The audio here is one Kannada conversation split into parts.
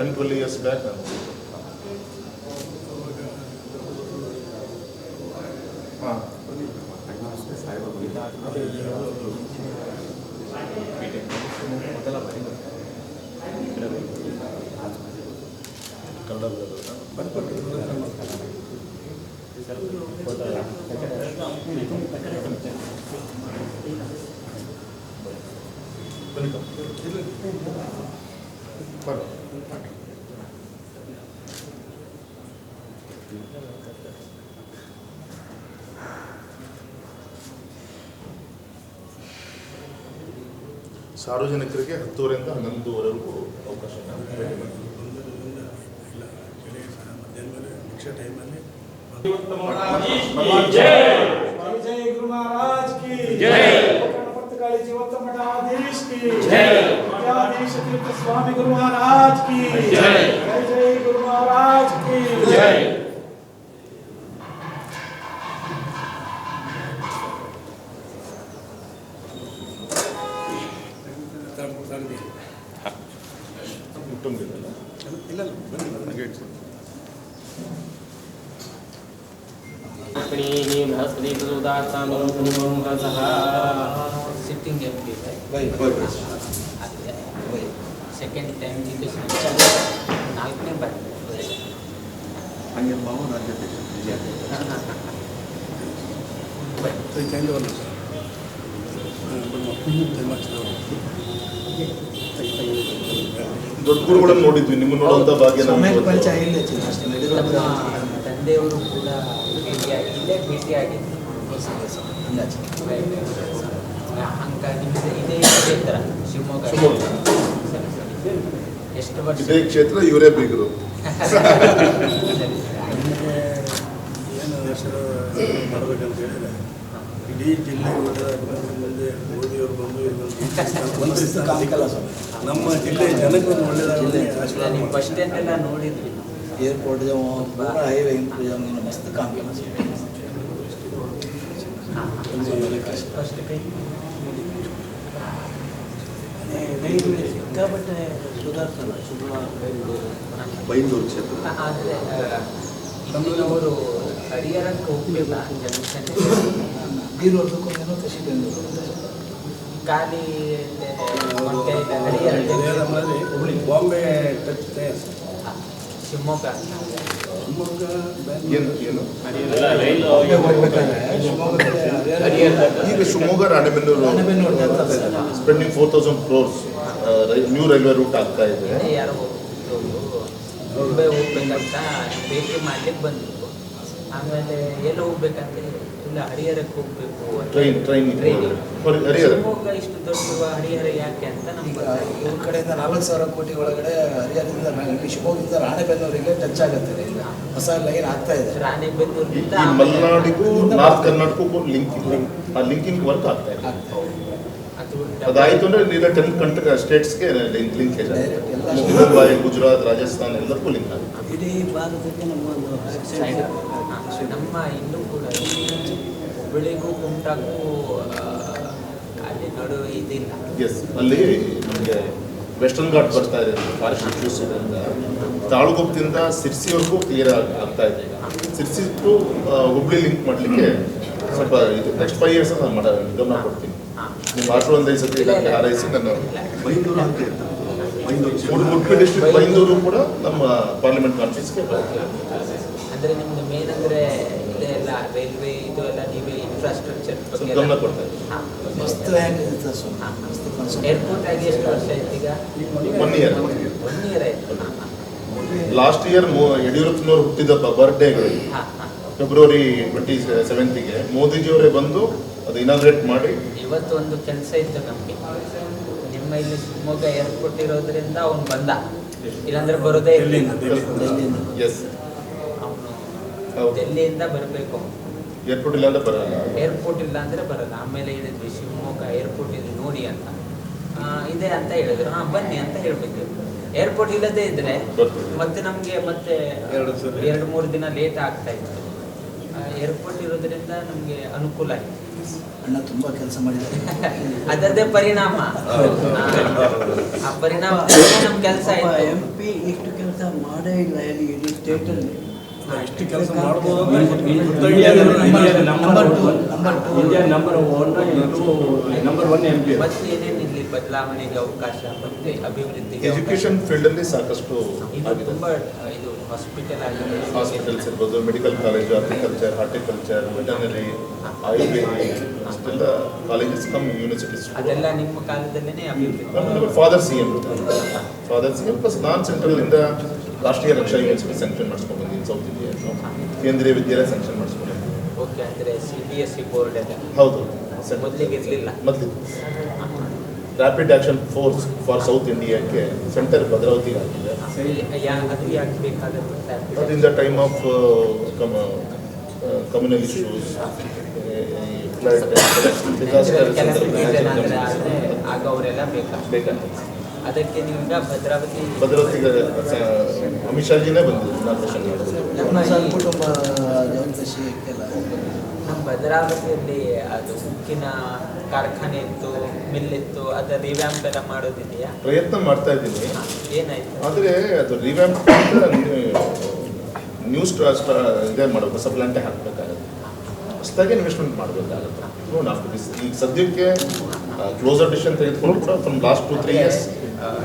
ಟೆನ್ ಟ್ವೆಲ್ ಇಯರ್ಸ್ ಬ್ಯಾಕ್ ನಾನು ಹಾಂ ಕನ್ನಡ ಬರೋದಾ? ಬನ್ನಿ ಕಮ್ಮ. ಬನ್ನಿ. ಸಾರ್ವಜನಿಕರಿಗೆ ಹತ್ತುವರೆಯಿಂದ ಹನ್ನೊಂದುವರೆಗೂ ಅವಕಾಶ ಇದೆ. ಭೇಟಿ गुरु महाराज की जय जय जय गुरु महाराज की जय ಕುಟುಂಬದಿಂದ लक्ष्मीः बृहस्पतिप्रसूदात्सानुसः ಸಿಟ್ಟಿಂಗ್ second time education ನಾಲ್ಕನೇ ಬಾರಿ ಹಂಗೆ ಮಾವು ರಾಜ್ಯಾಧ್ಯಕ್ಷ ದೊಡ್ಡ ಗುರುಗಳನ್ನು ನೋಡಿದ್ವಿ ನಿಮ್ಮ ನೋಡುವಂತ ಭಾಗ್ಯ. ತಂದೆಯವರು ಕೂಡ ಭೇಟಿಯಾಗಿ ಇಲ್ಲೇ ಭೇಟಿಯಾಗಿದ್ದು ಹಂಗ ನಿಮ್ಮದು ಇದೇ ಥರ ಶಿವಮೊಗ್ಗ. ಎಷ್ಟು ವರ್ಷ? ಇದೇ ಕ್ಷೇತ್ರ ಇವರೇ ಬೀಗರು. ಏನು ಹೆಸರು ಮಾಡಬೇಕಂತ ಹೇಳಿದ್ರೆ ಇಡೀ ಜಿಲ್ಲೆ ಮುಂದೆ ಮೋದಿಯವರು ಬಂದು ನಮ್ಮ ಜಿಲ್ಲೆ ಜನಕ್ಕೆ ಒಳ್ಳೆಯದಾಗಲಿ ಏರ್ಪೋರ್ಟ್ ಹೈವೇ ಇಂಪ್ರೂವ್ ಮಸ್ತ್ ಕಾಮ್ ಕೆಲಸ ಸಿಕ್ಕಾಪಟ್ಟೆ ಸುಧಾರಿಸಲ್ಲ ಶುಕ್ರವಾರ ಬೈಂದೂರು ಕ್ಷೇತ್ರ ಆದರೆ ನಮ್ಮವರು ಹರಿಹರಕ್ಕೆ ಹೋಗ್ಲಿಲ್ಲ ಜಂಕ್ಷನ್ ಬೀರೋರ್ದಕ್ಕೊಂದೇನೋ ಕೃಷಿ ಬೆಂಗಳೂರು ಖಾಲಿ ಮೊಟ್ಟೆ ಹರಿಹರ ಹರಿಹರ ಮಾಡಿ ಹುಬ್ಳಿ ಬಾಂಬೆ ಟಚ್ ತಯಾರಿಸಿ ಹಾ, ಶಿವಮೊಗ್ಗ ಶಿವಮೊಗ್ಗ ಏನು ಏನು ಹೋಗ್ಬೇಕಾದ್ರೆ ಶಿವಮೊಗ್ಗದಲ್ಲಿ ಈಗ ಶಿವಮೊಗ್ಗ ರಾಣೆಬೆನ್ನೂರು ರಾಣೆಬೆನ್ನೂರು ಅಂತ ಇದೆ. Spending four thousand crores new railway route ಆಗ್ತಾ ಇದೆ. ಯಾರೋ ಮುಂಬೈ ಹೋಗ್ಬೇಕಂತ ಭೇಟಿ ಮಾಡ್ಲಿಕ್ಕೆ ಬಂದರು. ಆಮೇಲೆ ಎಲ್ಲಿ ಹೋಗ್ಬೇಕಂತ ಇಲ್ಲ ಹರಿಹರಕ್ಕೆ ಹೋಗ್ಬೇಕು train train train Harihar. Shivamogga ಇಷ್ಟು ದೊಡ್ಡ ಹರಿಹರ ಯಾಕೆ ಅಂತ ನಮ್ಗೆ. ಇವ್ರ ಕಡೆಯಿಂದ ನಾಲ್ಕು ಸಾವಿರ ಕೋಟಿ ಒಳಗಡೆ ಹರಿಹರದಿಂದ ಇಲ್ಲಿ ಶಿವಮೊಗ್ಗದಿಂದ ರಾಣೆಬೆನ್ನೂರಿಗೆ ಟಚ್ ಆಗುತ್ತೆ. ಇಲ್ಲಿ. ಹೊಸ ಲೈನ್ ಆಗ್ತಾ ಇದೆ. ಈ ಮಲೆನಾಡಿಗೂ ನಾರ್ತ್ ಕರ್ನಾಟಕಕ್ಕೂ ಲಿಂಕ್ ಇದೆ ಆ ಲಿಂಕಿಂಗ್ ವರ್ಕ್ ಆಗ್ತಾ ಇದೆ. ಅದಾಯ್ತು ಅಂದ್ರೆ ಈಗ ಟೆನ್ ಕಂಟ್ರಿ ಸ್ಟೇಟ್ಸ್ಗೆ ಲಿಂಕ್ ಲಿಂಕೇಜ್ ಆಗಿದೆ ಮುಂಬೈ ಗುಜರಾತ್ ರಾಜಸ್ಥಾನ್ ಎಲ್ಲದಕ್ಕೂ ಲಿಂಕ್ ಆಗುತ್ತೆ. ಇಡೀ ಭಾರತಕ್ಕೆ ನಮ್ಮ ಒಂದು ನಮ್ಮ ಇನ್ನೂ ಕೂಡ ಹುಬ್ಬಳ್ಳಿಗೂ ಕುಮಟಾಗೂ ಅಲ್ಲಿ ನಡುವೆ ಇದಿಲ್ಲ. ಎಸ್ ಅಲ್ಲಿ ನಮಗೆ ವೆಸ್ಟರ್ನ್ ಘಾಟ್ ಬರ್ತಾ ಇದೆ. ಫಾರೆಸ್ಟ್ ಇಶ್ಯೂಸ್ ಇದರಿಂದ ತಾಳುಗುಪ್ಪದಿಂದ ಸಿರ್ಸಿವರೆಗೂ ಕ್ಲಿಯರ್ ಆಗ್ತಾ ಇದೆ ಈಗ. ಸಿರ್ಸಿ ಟು ಹುಬ್ಳಿ ಲಿಂಕ್ ಮಾಡಲಿಕ್ಕೆ ಸ್ವಲ್ಪ ಇದು ನೆಕ್ಸ್ಟ್ ಫೈವ್ ಇಯರ್ಸ್ ನಾನು ಮಾಡ್ತೀನಿ ಗಮನ ಕೊಡ್ತೀನಿ. ನಿಮ್ಮ ಆಟೋ ಒಂದು ಐದು ಸತಿ ಇಲಾಖೆ ಹಾರೈಸಿ ನಾನು ಬೈಂದೂರು ಅಂತ ಇರ್ತದೆ ಬೈಂದೂರು ಉಡ್- ಉಡುಪಿ ಡಿಸ್ಟ್ರಿಕ್ಟ್ ಬೈಂದೂರು ಕೂಡ ನಮ್ಮ ಪಾರ್ಲಿಮೆಂಟ್ ಕಾನ್ಫರೆನ್ಸ್ಗೆ ಅಂದ್ರೆ ನಿಮ್ದು ಮೇನ್ ಅಂದ್ರೆ ಇದೆಲ್ಲ ರೈಲ್ವೆ ಇದು ಎಲ್ಲ ನೀವೇ ಇನ್ಫ್ರಾಸ್ಟ್ರಕ್ಚರ್ ಸ್ವಲ್ಪ ಗಮನ ಕೊಡ್ತಾ ಇದ್ದೀನಿ ಮಸ್ತ್ ಹೆಂಗಿರುತ್ತೆ ಸ್ವಾಮಿ ಏರ್ಪೋರ್ಟ್ ಆಗಿ ಎಷ್ಟು ವರ್ಷ ಆಯ್ತು ಈಗ? ಒನ್ ಇಯರ್ ಒನ್ ಇಯರ್ ಆಯ್ತು. ಲಾಸ್ಟ್ ಇಯರ್ ಯಡಿಯೂರಪ್ಪನವರು ಹುಟ್ಟಿದ ಬರ್ಡೇಗೆ ಹಾ, ಹಾ. ಫೆಬ್ರವರಿ ಟ್ವೆಂಟಿ ಸೆವೆಂತಿಗೆ ಮೋದಿಜಿಯವರೇ ಬಂದು ಅದು ಇನಾಗ್ರೇಟ್ ಮಾಡಿ? ಇವತ್ತು ಒಂದು ಕೆಲಸ ಇತ್ತು ನಮಗೆ. ನಿಮ್ಮ ಇಲ್ಲಿ ಶಿವಮೊಗ್ಗ ಏರ್ಪೋರ್ಟ್ ಇರೋದ್ರಿಂದ ಅವನು ಬಂದ. ಇಲ್ಲಾಂದ್ರೆ ಬರೋದೇ ಇರಲಿಲ್ಲ ಡೆಲ್ಲಿಯಿಂದ ಎಸ್ ಅವನು. ಡೆಲ್ಲಿಯಿಂದ ಬರಬೇಕು. ಏರ್ಪೋರ್ಟ್ ಇಲ್ಲ ಅಂದ್ರೆ ಬರಲ್ಲ? ಏರ್ಪೋರ್ಟ್ ಇಲ್ಲ ಅಂದ್ರೆ ಬರಲ್ಲ. ಆಮೇಲೆ ಹೇಳಿದ್ವಿ ಶಿವಮೊಗ್ಗ ಏರ್ಪೋರ್ಟ್ ಇದೆ ನೋಡಿ ಅಂತ. ಆ, ಇದೆ ಅಂತ ಹೇಳಿದ್ರು. ಹಾ ಬನ್ನಿ ಅಂತ ಹೇಳ್ಬೇಕು ಏರ್ಪೋರ್ಟ್ ಇಲ್ಲದೆ ಇದ್ರೆ ಮತ್ತೆ ನಮ್ಗೆ ಮತ್ತೆ. ಎರಡು ಮೂರು ದಿನ ಲೇಟ್ ಆಗ್ತಾ ಇತ್ತು. ಏರ್ಪೋರ್ಟ್ ಇರೋದ್ರಿಂದ ನಮ್ಗೆ ಅನುಕೂಲ ಆಯ್ತು. ಅಣ್ಣ ತುಂಬಾ ಕೆಲಸ ಮಾಡಿದ್ದಾರೆ. ಅದರದೇ ಪರಿಣಾಮ. ಆ, ಪರಿಣಾಮ ನಮ್ ಕೆಲಸ ಎಂ ಪಿ ಇಷ್ಟು ಕೆಲಸ ಮಾಡೇ ಇಲ್ಲ ಎಲ್ಲಿ ಇಡೀ ಸ್ಟೇಟಲ್ಲಿ ಎಷ್ಟು ಕೆಲಸ ಮಾಡ್ಬೋದು number two number two India number one number one M P ಮತ್ತೆ ಏನೇನು ಇಲ್ಲಿ ಬದಲಾವಣೆಗೆ ಅವಕಾಶ ಮತ್ತೆ ಅಭಿವೃದ್ಧಿ? ಎಜುಕೇಶನ್ ಫೀಲ್ಡ್ ಅಲ್ಲಿ ಸಾಕಷ್ಟು ಇದು ತುಂಬಾ ಇದು ಹಾಸ್ಪಿಟಲ್ಸ್ ಇರ್ಬೋದು medical college agriculture horticulture veterinary Ayurvedic ಅಷ್ಟೆಲ್ಲ ಕಾಲೇಜಸ್ ಕಮ್ ಯೂನಿವರ್ಸಿಟೀಸ್ ಅದೆಲ್ಲ ನಿಮ್ಮ ಕಾಲದಲ್ಲೇ father C M father C M plus ನಾನ್ ಸೆಂಟ್ರಲ್ ಇಂದ ರಾಷ್ಟ್ರೀಯ ರಕ್ಷಾ ಯೂನಿವರ್ಸಿಟಿ ಸ್ಯಾಂಕ್ಷನ್ ಮಾಡಿಸ್ಕೊಂಡು ಬಂದಿದ್ದೀನಿ south India Kendriya Vidyalaya sanction ಮಾಡಿಸ್ಕೊಂಡು ಓಕೆ ಅಂದ್ರೆ C B S C board ಹೌದು. ಮೊದಲಿಗೆ ಇರ್ಲಿಲ್ಲ. ಮೊದಲು rapid action force for south ಇಂಡಿಯಾಕ್ಕೆ centre Bhadravati ಆಗಿದೆ. ಅದು ಇನ್ ದ ಟೈಮ್ ಅವರೆಲ್ಲ ಬೇಕಾಗ್ತದೆ ಬೇಕಾಗ್ತದೆ ಅದಕ್ಕೆ ನೀವೀಗ ಭದ್ರಾವತಿ ಭದ್ರಾವತಿಗೆ ಸ- ಅಮಿತ್ ಶಾಜಿನೇ ಜವದಶಿಗೆಲ್ಲ ನಮ್ಮ ಭದ್ರಾವತಿಯಲ್ಲಿ ಅದು ಉಕ್ಕಿನ ಕಾರ್ಖಾನೆ ಇತ್ತು ಮಿಲ್ ಇತ್ತು ಅದರ ರಿವ್ಯಾಂಪ್ ಎಲ್ಲ ಮಾಡೋದಿದೆಯಾ? ಪ್ರಯತ್ನ ಮಾಡ್ತಾ ಇದ್ದೀನಿ. ಏನಾಯ್ತು? ಆದರೆ ಅದು ರಿವ್ಯಾಂಪ್ ನ್ಯೂಸ್ ಇದೇ ಮಾಡಬೇಕು ಹೊಸ ಪ್ಲಾಂಟೇ ಹಾಕಬೇಕಾಗುತ್ತೆ. ಹೊಸದಾಗಿ ಇನ್ವೆಸ್ಟ್ಮೆಂಟ್ ಮಾಡಬೇಕಾಗುತ್ತೆ. ನೋಡೋಣ ಆಫ್ ದಿಸ್ ಈಗ ಸದ್ಯಕ್ಕೆ ಕ್ಲೋಸರ್ ಡಿಸಿಷನ್ ತೆಗೆದುಕೊಂಡು ಕೂಡ from last two three years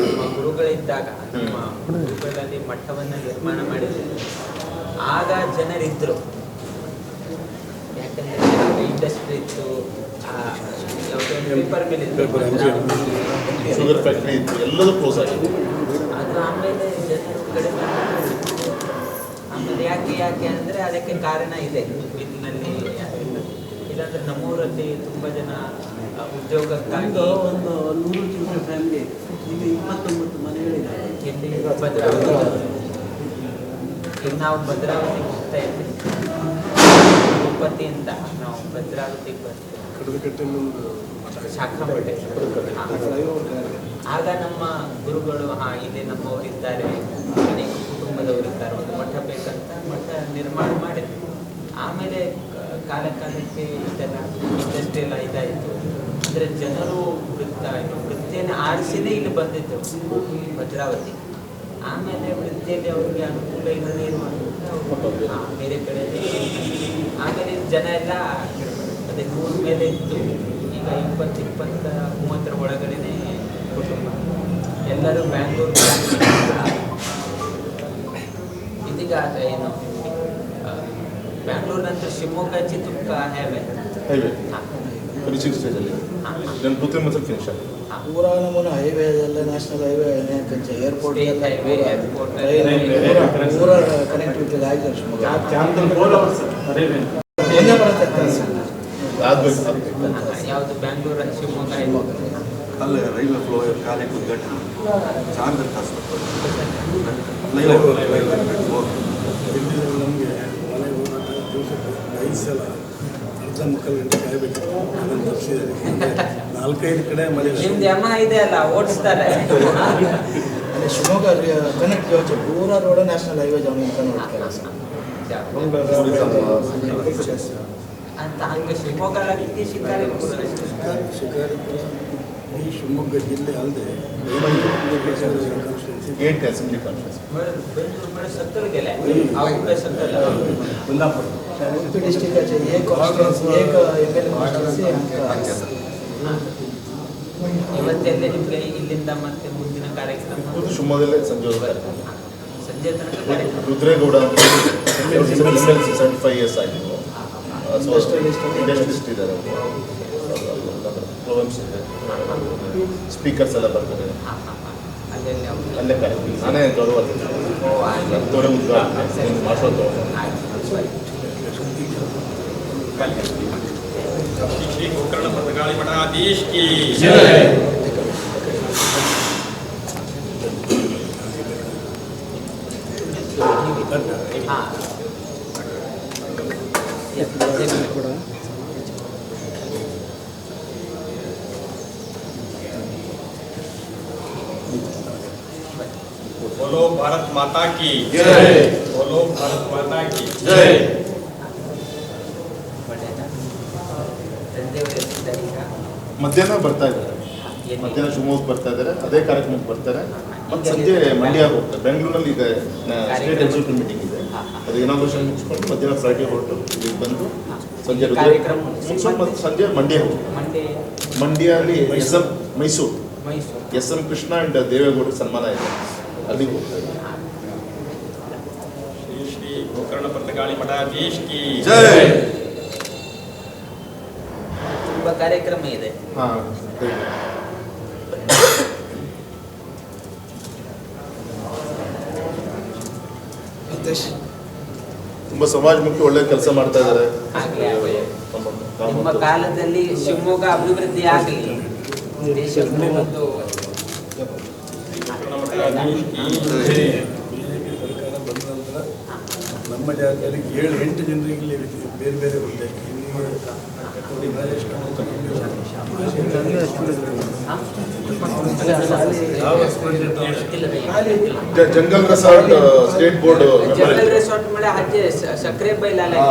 ನಿಮ್ಮ ಗುರುಗಳಿದ್ದಾಗ ನಮ್ಮ ಗುರುಗಳಲ್ಲಿ ಮಠವನ್ನು ನಿರ್ಮಾಣ ಮಾಡಿದ್ರು ಆಗ ಜನರಿದ್ರು. ಯಾಕಂದ್ರೆ ಇಂಡಸ್ಟ್ರಿ ಇತ್ತು ಭದ್ರಾವತಿ. ಶುಗರ್ ಫ್ಯಾಕ್ಟ್ರಿ ಇತ್ತು ಎಲ್ಲದೂ ಕ್ಲೋಸ್ ಆಗಿದೆ. ಅದು ಆಮೇಲೆ ಯಾಕೆ ಯಾಕೆ ಅಂದ್ರೆ ಅದಕ್ಕೆ ಕಾರಣ ಇದೆ. ಮಿಲ್ನಲ್ಲಿ ಇಲ್ಲಾಂದ್ರೆ ನಮ್ಮೂರಲ್ಲಿ ತುಂಬಾ ಜನ ಉದ್ಯೋಗಕ್ಕಾಗಿ ಒಂದು ನೂರು ಚಿಲ್ಲರೆ ಫ್ಯಾಮಿಲಿ ಈಗ ಇಪ್ಪತ್ತೊಂಬತ್ತು ಮನೆಗಳಿದ್ದಾವೆ ಇಲ್ಲಿ ಭದ್ರಾವತಿ. ಈಗ ನಾವು ಭದ್ರಾವತಿಗೆ ಹೋಗ್ತಾ ಇದ್ವಿ. ತಿರುಪತಿಯಿಂದ ನಾವು ಭದ್ರಾವತಿಗೆ ಬರ್ತೀವಿ ಶಾಖಾಮಠ ಆಗ ನಮ್ಮ ಗುರುಗಳು ಹಾ ಇಲ್ಲಿ ನಮ್ಮವರಿದ್ದಾರೆ. ಅನೇಕ ಕುಟುಂಬದವರು ಇದ್ದಾರೆ ಒಂದು ಮಠ ಬೇಕಂತ ಮಠ ನಿರ್ಮಾಣ ಮಾಡಿದ್ರು. ಆಮೇಲೆ ಕಾಲ ಕಾಲಕ್ಕೆ ಇದೆಲ್ಲ ಇಂಡಸ್ಟ್ರಿ ಇದಾಯಿತು. ಅಂದರೆ ಜನರು ವೃತ್ತ ಏನು ವೃತ್ತಿಯನ್ನು ಆರಿಸಿನೇ ಇಲ್ಲಿ ಬಂದಿದ್ದು ಭದ್ರಾವತಿ. ಆಮೇಲೆ ವೃತ್ತಿಯಲ್ಲಿ ಅವರಿಗೆ ಅನುಕೂಲ ಇರುವಂತ ಅವರು ಹಾ, ಬೇರೆ ಕಡೆ. ಆಮೇಲೆ ಜನ ಎಲ್ಲ ನೂರ ಮೇಲೆ ಇತ್ತು ಈಗ ಇಪ್ಪತ್ತು ಇಪ್ಪತ್ತ ಮೂವತ್ತರ ಒಳಗಡೆನೆ ಕುಟುಂಬ. ಎಲ್ಲರೂ ಬ್ಯಾಂಗ್ಳೂರು ಇದೀಗ ಏನು? ಆ, ಬ್ಯಾಂಗ್ಳೂರ್ ನಂತರ ಶಿವಮೊಗ್ಗ ಚಿತ್ರದುರ್ಗ ಹ್ಯಾವೆ ಹೈವೇ. ಸ್ಟೇಜಲ್ಲಿ ಫಿನಿಶ್ ಆಗಿದೆ. ಪೂರಾ ನಮ್ಮನ್ನು ಹೈವೇ ಎಲ್ಲ ನ್ಯಾಷನಲ್ ಹೈವೇ ಏರ್ಪೋರ್ಟ್ ಎಲ್ಲ. ಪೂರಾ ಪೂರಾ ಕನೆಕ್ಟಿವಿಟಿ ಆಗಿದೆ ಶಿವಮೊಗ್ಗ. ಯಾವುದು ಬ್ಯಾಂಗ್ಳೂರ್ ಶಿವಮೊಗ್ಗ. ಅಲ್ಲೇ ರೈಲ್ವೆ ಫ್ಲೋ ಕಾರ್ಯ ಉದ್ಘಾಟನೆ ಚಾರ್ಜ್ ನಮಗೆ ಮನೆ ಹೋದಾಗ ದಿವಸಕ್ಕೆ ಐದು ಸಲ ಅರ್ಧ ಮುಕ್ಕಾಲು ಗಂಟೆ ಕಾಯಬೇಕು. ಅದನ್ನು ತಪ್ಪಿಸಿದ್ದಾರೆ ನಾಲ್ಕೈದು ಕಡೆ ಮನೆ ನಿಮ್ದು ಯಮ ಇದೆ ಅಲ್ಲ ಓಡಿಸ್ತಾರೆ. ಶಿವಮೊಗ್ಗ ಕನೆಕ್ಟ್ ಯೋಜನೆ ಪೂರಾ ರೋಡ್ ನ್ಯಾಷನಲ್ ಹೈವೇ ಜಾಮ್ ಅಂತ ನೋಡ್ತಾರೆ. ಸರ್ ಅಂತ ಹಂಗೆ ಶಿವಮೊಗ್ಗ ಆಗಲಿ ಶಿಕಾರಿಪುರ ಶಿಕಾರಿಪುರ ಈ ಶಿವಮೊಗ್ಗ ಜಿಲ್ಲೆ ಅಲ್ಲದೆ constituency eight assembly conference Bengaluru ಮೇಲೆ ಸತ್ತಲ್ಗೆಲೆ ಅವ್ರ ಸತ್ತಲ್ಲ ಕುಂದಾಪುರ ಉಡುಪಿ ಡಿಸ್ಟಿಕ್ ಆಚೆ ಏಕ ಕಾನ್ಸ್ಟಿಟ್ಯೂನ್ಸಿ ಏಕ ಎಂ ಎಲ್ ಕಾನ್ಸ್ಟಿಟ್ಯೂನ್ಸಿ ಅಂತ ಇವತ್ತೆಲ್ಲ ನಿಮ್ಗೆ ಇಲ್ಲಿಂದ ಮತ್ತೆ ಮುಂದಿನ ಕಾರ್ಯಕ್ರಮ ಇದು ಶಿವಮೊಗ್ಗದಲ್ಲೇ ಸಂಜೆ ಹೋಗ್ತಾರೆ ಸಂಜೆ ತನಕ ಕಾರ್ಯಕ್ರಮ ರುದ್ರೇಗೌಡ ಸೆವೆಂಟಿ ಫೈವ್ ಇಯರ್ಸ್ ಆಯಿತು Industrialist. ಇಂಡಸ್ಟ್ರಿಸ್ಟ್ ಇದ್ದಾರೆ ಪ್ರೋಗ್ರಾಮ್ಸ್ ಇದೆ ಸ್ಪೀಕರ್ಸ್ ಎಲ್ಲ ಬರ್ತಾರೆ ಹಾ, ಹಾ, ಹಾ. ಅಲ್ಲೆಲ್ಲಿ ಅವ್ರು- ಅಲ್ಲೇ ಕಾರ್ಯಕ್ರಮ ನಾನೇ ಗೌರವ ಓ, ಹಾಗೆ. ದೊಡ್ಡ ಉದ್ಘಾಟನೆ ಸರಿ. ಮಾಡಿಸೋದು ಆಯ್ತು, ಸರಿ. श्री गोकर्ण भद्रकाली मठाधीश की ಹಾ. बोलो भारत माता की जय। बोलो भारत माता की ಒಳ್ಳೆದಾ? ತಂದೆಯವರು ಎಲ್ಲಿದ್ದಾರೆ ಈಗ? ಮಧ್ಯಾಹ್ನ ಬರ್ತಾ ಇದ್ದಾರೆ ಎಲ್ಲಿ? ಮಧ್ಯಾಹ್ನ ಶಿವಮೊಗ್ಗ ಬರ್ತಾ ಇದ್ದಾರೆ ಅದೇ ಕಾರ್ಯಕ್ರಮಕ್ಕೆ ಬರ್ತಾರೆ ಮತ್ತೆ ಸಂಜೆ ಮಂಡ್ಯ ಹೋಗ್ತಾರೆ ಬೆಂಗಳೂರಲ್ಲಿ ಈಗ ಸ್ಟೇಟ್ ಎಕ್ಸಿಕ್ಯೂಟಿವ್ ಮೀಟಿಂಗ್ ಇದೆ ಅದು ಇನಾಗ್ರೇಷನ್ ಮುಗಿಸ್ಕೊಂಡು ಮಧ್ಯಾಹ್ನ ಫ್ರೈಡೆ ಹೊರಟು. ಇಲ್ಲಿಗೆ ಬಂದು ಸಂಜೆ ಮುಗಿಸ್ಕೊಂಡು ಮತ್ತು ಸಂಜೆ ಮಂಡ್ಯ ಹೋಗಿ ಮಂಡ್ಯಲ್ಲಿ S M Mysuru. S M Krishna and ದೇವೇಗೌಡರ ಸನ್ಮಾನ ಇದೆ. ಅಲ್ಲಿಗೆ ಹೋಗ್ತಾ ಇದ್ದಾರೆ ಗೋಕರ್ಣ ಪತ್ರಗಾಳಿ ಮಠ ದೇಶ್ ಕಿ ಜೈ. ತುಂಬಾ ಕಾರ್ಯಕ್ರಮ ಇದೆ. ಹಾ ದೇಶ್ ತುಂಬಾ ಸಮಾಜಮುಖಿ ಒಳ್ಳೆ ಕೆಲಸ ಮಾಡ್ತಾ ಇದ್ದಾರೆ. ನಮ್ಮ ಕಾಲದಲ್ಲಿ ಶಿವಮೊಗ್ಗ ಅಭಿವೃದ್ಧಿ ಆಗಲಿ. ದೇಶಕ್ಕೂ ನಮ್ಮ ಜಾತಿಯಲ್ಲಿ ಏಳು ಎಂಟು ಜನರಿಗೆ ಬೇರೆ ಬೇರೆ ಹುದ್ದೆ jungle resort state board jungle रिसॉर्टमध्ये आज सक्रे बैल आला की